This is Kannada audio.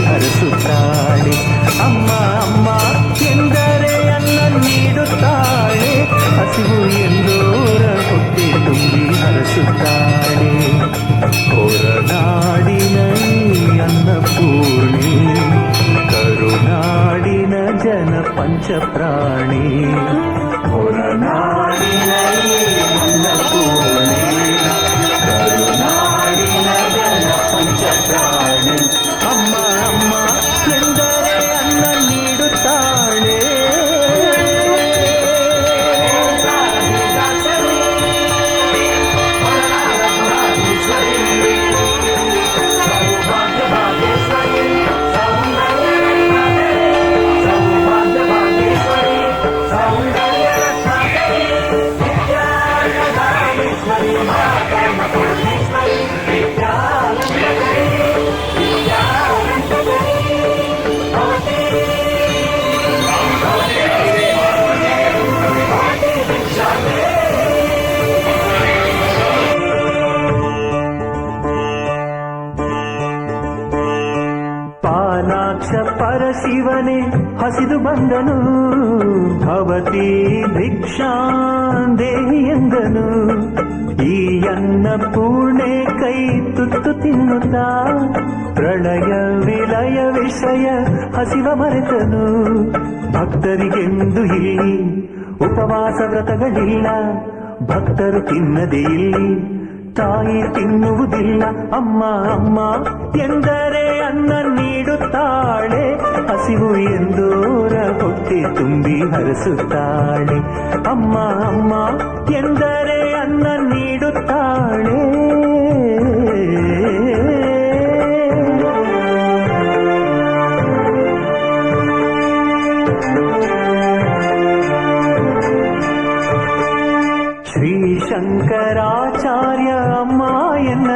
ഹരസുത്താളെ അമ്മ അമ്മ എന്തരെ അന്നീടുത്താളെ അസിവു എന്തോര കുട്ടി തുമ്പി ഹരസുത്താളെ ഒരനാടിന അന്നപൂർണി. കരുനാടിന ജന പഞ്ചപ്രാണി ഒരനാടിനൈ അന്നപൂർ ಪಾಲಾಕ್ಷ ಪರಶಿವನೇ ಹಸಿದು ಬಂದನು. ಭವತಿ ಭಿಕ್ಷಾಂದೇಹಿ ಎಂದನು. ಈ ಅನ್ನ ಪೂರ್ಣೆ ಕೈ ತುತ್ತು ತಿನ್ನುತ್ತಾ, ಪ್ರಳಯ ವಿಲಯ ವಿಷಯ ಹಸಿವ ಮರೆತನು. ಭಕ್ತರಿಗೆಂದು ಇಲ್ಲಿ ಉಪವಾಸ ವ್ರತಗಳಿಲ್ಲ, ಭಕ್ತರು ತಿನ್ನದೇ ಇಲ್ಲಿ ತಾಯಿ ತಿನ್ನುವುದಿಲ್ಲ. ಅಮ್ಮ ಅಮ್ಮ, ಎಂದರೆ ಅನ್ನ ನೀಡುತ್ತಾಳೆ. ಹಸಿವು ಎಂದೋರ ಹೊಟ್ಟೆ ತುಂಬಿ ಹರಿಸುತ್ತಾಳೆ. ಅಮ್ಮ ಅಮ್ಮ, ಎಂದರೆ ஸ்ரீ சங்கராச்சாரிய அம்மா என்ன